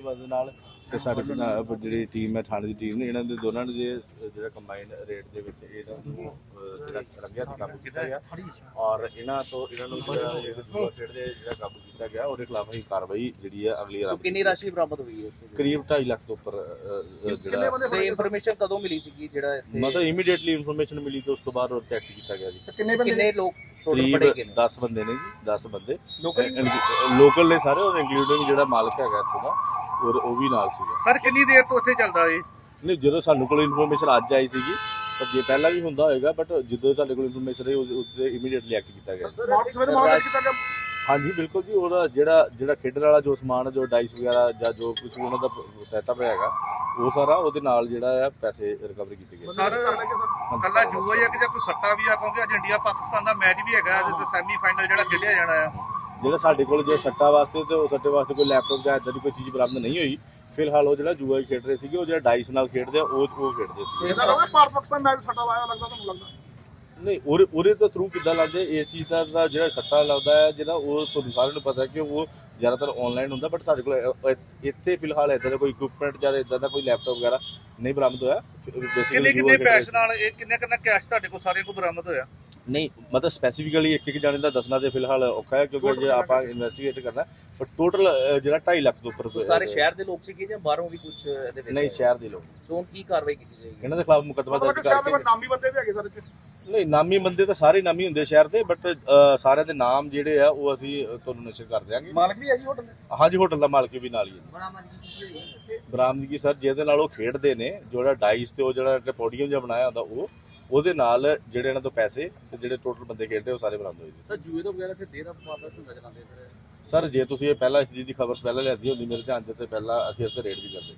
ਵਜ੍ਹਾ ਨਾਲ ਤੇ ਸਾਡੇ ਪੰਜਾਬ ਜਿਹੜੀ ਟੀਮ ਹੈ ਥਾਣੇ ਦੀ ਟੀਮ ਨੇ ਇਹਨਾਂ ਦੇ ਦੋਨਾਂ ਜੇ ਜਿਹੜਾ ਕੰਬਾਈਨਡ ਰੇਟ ਦੇ ਵਿੱਚ ਇਹਨਾਂ ਨੂੰ ਜਿਹੜਾ ਰੰਗਿਆ ਤੇ ਕਾਬੂ ਕੀਤਾ ਗਿਆ। ਔਰ ਇਹਨਾਂ ਤੋਂ ਇਹਨਾਂ ਨੂੰ ਜਿਹੜਾ ਰੇਟ ਦੇ ਜਿਹੜਾ ਕਾਬੂ ਕੀਤਾ ਗਿਆ ਉਹਦੇ ਖਿਲਾਫ ਹੀ ਕਾਰਵਾਈ ਜਿਹੜੀ ਹੈ ਅਗਲੀ ਸੋ ਰਾਤ ਕਿੰਨੀ ਰਾਸ਼ੀ ਬਰਾਮਦ ਹੋਈ ਹੈ? ਕਰੀਬ 2.5 ਲੱਖ ਤੋਂ ਉੱਪਰ ਜਿਹੜਾ ਤੇ ਇਨਫੋਰਮੇਸ਼ਨ ਕਦੋਂ ਮਿਲੀ ਸੀਗੀ ਜਿਹੜਾ ਇੱਥੇ ਮਤਲਬ ਇਮੀਡੀਏਟਲੀ ਇਨਫੋਰਮੇਸ਼ਨ ਮਿਲੀ ਤੇ ਉਸ ਤੋਂ ਬਾਅਦ ਉਹ ਚੈੱਕ ਕੀਤਾ ਗਿਆ ਜੀ। ਕਿੰਨੇ ਬੰਦੇ ਕਿੰਨੇ ਲੋਕ ਕਰੀਬ ਫੜੇ ਗਏ ਨੇ? 10 ਬੰਦੇ ਨੇ ਜੀ 10 ਬੰਦੇ। ਲੋਕਲ ਨੇ ਸਾਰੇ ਔਰ ਇੰਕਲੂਡਿੰਗ ਜਿਹੜਾ ਮਾਲਕ ਹੈਗਾ ਇੱਥੋਂ ਦਾ। ਔਰ ਉਹ ਵੀ ਨਾਲ ਸੀਗਾ। ਸਰ ਕਿੰਨੀ ਦੇਰ ਤੋਂ ਇੱਥੇ ਚੱਲਦਾ ਏ ਨਹੀਂ ਜਦੋਂ ਸਾਨੂੰ ਕੋਲ ਇਨਫੋਰਮੇਸ਼ਨ ਅੱਜ ਆਈ ਸੀਗੀ ਪਰ ਜੇ ਪਹਿਲਾਂ ਵੀ ਹੁੰਦਾ ਹੋਏਗਾ ਬਟ ਜਦੋਂ ਸਾਡੇ ਕੋਲ ਇਨਫੋਰਮੇਸ਼ਨ ਆਈ ਉਸ ਉੱਤੇ ਇਮੀਡੀਏਟਲੀ ਐਕਟ ਕੀਤਾ ਗਿਆ। ਮਾਰਚ ਸਵੇਰੇ ਮਾਰਚ ਕੀਤਾ ਗਿਆ ਹਾਂਜੀ ਬਿਲਕੁਲ ਜੀ ਉਹਦਾ ਜਿਹੜਾ ਜਿਹੜਾ ਖੇਡਣ ਵਾਲਾ ਜੋ ਸਮਾਨ ਜੋ ਡਾਈਸ ਵਗੈਰਾ ਜਾਂ ਜੋ ਕੁਝ ਉਹਨਾਂ ਦਾ ਸੈਟਅਪ ਹੈਗਾ ਉਹ ਸਾਰਾ ਉਹਦੇ ਨਾਲ ਜਿਹੜਾ ਹੈ ਪੈਸੇ ਰਿਕਵਰ ਕੀਤੇ ਗਏ। ਸਰ ਕੱਲਾ ਜੂਆ ਹੀ ਆ ਕਿ ਜਾਂ ਕੋਈ ਸੱਟਾ ਵੀ ਆ ਕਿਉਂਕਿ ਅੱਜ ਇੰਡੀਆ ਪਾਕਿਸਤਾਨ ਦਾ ਮੈਚ ਵੀ ਹੈਗਾ ਅੱਜ ਸੈਮੀ ਫਾਈਨਲ ਜਿਹੜਾ ਖੇਡਿਆ ਜਾਣਾ ਆ। ਜਿਹੜਾ ਸਾਡੇ ਕੋਲ ਜੇ ਸੱਟਾ ਵਾਸਤੇ ਤੇ ਉਹ ਸੱਟੇ ਵਾਸਤੇ ਕੋਈ ਲੈਪਟਾਪ ਜਾਂ ਇਦਾਂ ਦੀ ਕੋਈ ਚੀਜ਼ ਬਰਾਮਦ ਨਹੀਂ ਹੋਈ। ਫਿਲਹਾਲ ਉਹ ਜਿਹੜਾ ਜੂਆ ਖੇਡ ਰਹੇ ਸੀਗੇ ਉਹ ਜਿਹੜਾ ਡਾਈਸ ਨਾਲ ਖੇਡਦੇ ਆ ਉਹ ਉਹ ਖੇਡਦੇ ਸੀ ਇਹਦਾ ਲੱਗਦਾ ਭਾਰਤ ਪਾਕਿਸਤਾਨ ਮੈਚ ਸੱਟਾ ਲਾਇਆ ਲੱਗਦਾ ਤੁਹਾਨੂੰ ਲੱਗਦਾ? ਨਹੀਂ ਉਹਦੇ ਉਹਦੇ ਤੋਂ ਥਰੂ ਕਿੱਦਾਂ ਲੱਗਦੇ? ਇਸ ਚੀਜ਼ ਦਾ ਦਾ ਜਿਹੜਾ ਸੱਟਾ ਲੱਗਦਾ ਹੈ ਜਿਹੜਾ ਉਹ ਤੁਹਾਨੂੰ ਸਾਰਿਆਂ ਨੂੰ ਪਤਾ ਕਿ ਉਹ ਜ਼ਿਆਦਾਤਰ ਆਨਲਾਈਨ ਹੁੰਦਾ ਬਟ ਸਾਡੇ ਕੋਲ ਇੱਥੇ ਫਿਲਹਾਲ ਇਦਾਂ ਦਾ ਕੋਈ ਇਕਵਿਪਮੈਂਟ ਜਾਂ ਇਦਾਂ ਦਾ ਕੋਈ ਲੈਪਟਾਪ ਵਗੈਰਾ ਨਹੀਂ ਬਰਾਮਦ ਹੋਇਆ। ਕਿੰਨੇ ਕਿੰਨੇ ਪੈਸੇ ਨਾਲ ਇਹ ਕਿੰਨੇ ਕਿੰਨਾ ਕੈਸ਼ ਤੁਹਾਡੇ ਕੋਲ ਸਾਰਿਆਂ ਕੋਲ ਬਰਾਮਦ ਹੋਇਆ? ਨਹੀਂ ਮਤਲਬ ਸਪੈਸੀਫਿਕਲੀ ਇੱਕ ਇੱਕ ਜਾਣੇ ਦਾ ਦੱਸਣਾ ਤੇ ਫਿਲਹਾਲ ਔਖਾ ਹੈ ਕਿਉਂਕਿ ਜੇ ਆਪਾਂ ਇਨਵੈਸਟੀਗੇਟ ਕਰਨਾ ਪਰ ਟੋਟਲ ਜਿਹੜਾ 2.5 ਲੱਖ ਤੋਂ ਉੱਪਰ ਸਾਰੇ ਸ਼ਹਿਰ ਦੇ ਲੋਕ ਸੀਗੇ ਜਾਂ ਬਾਹਰੋਂ ਵੀ ਕੁਝ ਇਹਦੇ ਵਿੱਚ? ਨਹੀਂ ਸ਼ਹਿਰ ਦੇ ਲੋਕ। ਸੋ ਕੀ ਕਾਰਵਾਈ ਕੀਤੀ ਜਾਏਗੀ? ਇਹਨਾਂ ਦੇ ਖਿਲਾਫ ਮੁਕੱਦਮਾ ਦਰਜ ਕਰਕੇ ਨਾਮੀ ਬੰਦੇ ਵੀ ਹੈਗੇ ਸਰ ਇੱਥੇ? ਨਹੀਂ ਨਾਮੀ ਬੰਦੇ ਤਾਂ ਸਾਰੇ ਨਾਮੀ ਹੁੰਦੇ ਸ਼ਹਿਰ ਦੇ ਬਟ ਸਾਰਿਆਂ ਦੇ ਨਾਮ ਜਿਹੜੇ ਆ ਉਹ ਅਸੀਂ ਤੁਹਾਨੂੰ ਨਸ਼ਰ ਕਰ ਦਿਆਂਗੇ। ਮਾਲਕ ਵੀ ਹੈ ਜੀ ਹੋਟਲ ਦੇ? ਹਾਂਜੀ ਹੋਟਲ ਦਾ ਮਾਲਕ ਵੀ ਨਾਲ ਹੀ ਹੈ। ਬਰਾਮਦਗੀ ਸਰ ਜਿਹਦੇ ਨਾਲ ਉਹ ਖੇਡਦੇ ਨੇ ਜਿਹੜਾ ਡਾਈਸ ਤੇ ਉਹ ਜਿਹੜਾ ਪੋਡੀਅਮ ਜਿਹਾ ਬਣਾਇਆ ਹੁੰਦਾ ਉਹ ਉਹਦੇ ਨਾਲ ਜਿਹੜੇ ਇਹਨਾਂ ਤੋਂ ਪੈਸੇ ਤੇ ਜਿਹੜੇ ਟੋਟਲ ਬੰਦੇ ਖੇਡਦੇ ਉਹ ਸਾਰੇ ਬਰਾਮਦ ਹੋਏ ਜੀ। ਸਰ ਜੂਏ ਤੋਂ ਬਗੈਰ ਇੱਥੇ ਦੇਰ ਵਾਪਸ ਹੁੰਦਾ ਚਲਾਉਂਦੇ ਸਰ ਸਰ ਜੇ ਤੁਸੀਂ ਇਹ ਪਹਿਲਾਂ ਇਸ ਚੀਜ਼ ਦੀ ਖਬਰ ਪਹਿਲਾਂ ਲਿਆਦੀ ਹੁੰਦੀ ਮੇਰੇ ਧਿਆਨ 'ਚ ਤੇ ਪਹਿਲਾਂ ਅਸੀਂ ਇਸ ਤੇ ਰੇਡ ਵੀ ਕਰਦੇ।